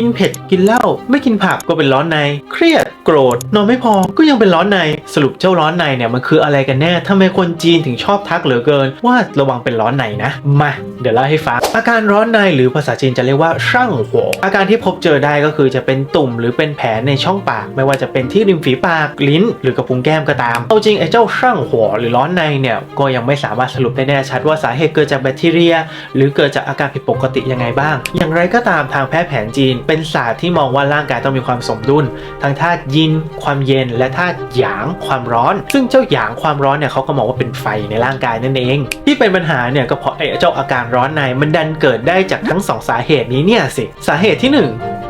กินเผ็ดกินเหล้าไม่กินผักก็เป็นร้อนใน เครียดโกรธนอนไม่พอก็ยังเป็นร้อนในสรุปเจ้าร้อนในเนี่ยมันคืออะไรกันแน่ทำไมคนจีนถึงชอบทักเหลือเกิน ว่าระวังเป็นร้อนในนะมาเดี๋ยวเล่าให้ฟังอาการร้อนในหรือภาษาจีนจะเรียกว่าช่างหัวอาการที่พบเจอได้ก็คือจะเป็นตุ่มหรือเป็นแผลในช่องปาก ไม่ว่าจะเป็นที่ริมฝีปากลิ้น หรือกระพุ้งแก้มก็ตามเอาจริงไอ้เจ้าช่างหัวหรือร้อนในเนี่ยก็ยังไม่สามารถสรุปได้แน่ชัดว่าสาเหตุเกิดจากแบคทีเรีย หรือเกิดจากอาการผิดปกติยังไงบ้าง อย่างไรก็ตามทางแพทย์แผนจีนเป็นศาสตร์ที่มองว่าร่างกายต้องมีความสมดุลทั้งธาตุยิน ความเย็น และธาตุหยางความร้อน ซึ่งเจ้าหยางความร้อนเนี่ยเขาก็มองว่าเป็นไฟในร่างกายนั่นเอง ที่เป็นปัญหาเนี่ยก็เพราะไอ้เจ้าอาการร้อนในมันดันเกิดได้จากทั้งสองสาเหตุนี้เนี่ยสิสาเหตุที่หนึ่ง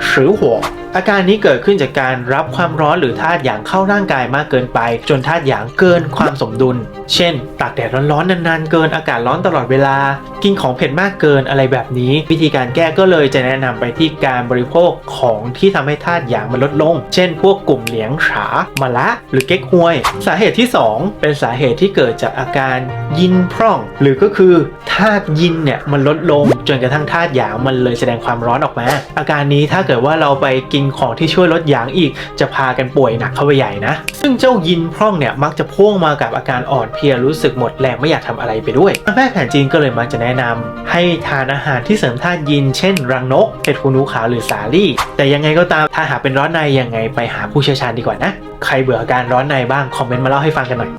ชือหัวอาการนี้เกิดขึ้นจากการรับความร้อนหรือธาตุหยางเข้าร่างกายมากเกินไป จนธาตุหยางเกินความสมดุล เช่น ตากแดดร้อนๆนานๆเกินอากาศร้อนตลอดเวลา กินของเผ็ดมากเกินอะไรแบบนี้ วิธีการแก้ก็เลยจะแนะนำไปที่การบริโภคของที่ทำให้ธาตุหยางมันลดลง เช่น พวกกลุ่มเหลียงฉามะละหรือเก๊กฮวย สาเหตุที่ 2 เป็นสาเหตุที่เกิดจากอาการยินพร่อง หรือก็คือธาตุยินเนี่ยมันลดลงจนกระทั่งธาตุหยางมันเลยแสดงความร้อนออกมา อาการนี้ถ้าเกิดว่าเราไปกินของที่ช่วยลดหยางอีก จะพากันป่วยหนักเข้าไปใหญ่นะ ซึ่งเจ้ายินพร่องเนี่ยมักจะพ่วงมากับอาการอ่อนเพลียรู้สึกหมดแรงไม่อยากทำอะไรไปด้วยทางแพทย์แผนจีนก็เลยมักจะแนะนำให้ทานอาหารที่เสริมธาตุยิน เช่น รังนกเห็ดหูหนูขาวหรือสาลี่ แต่ยังไงก็ตามถ้าหากเป็นร้อนในยังไงไปหาผู้เชี่ยวชาญดีกว่านะ ใครเบื่อการร้อนในบ้างคอมเมนต์มาเล่าให้ฟังกันหน่อย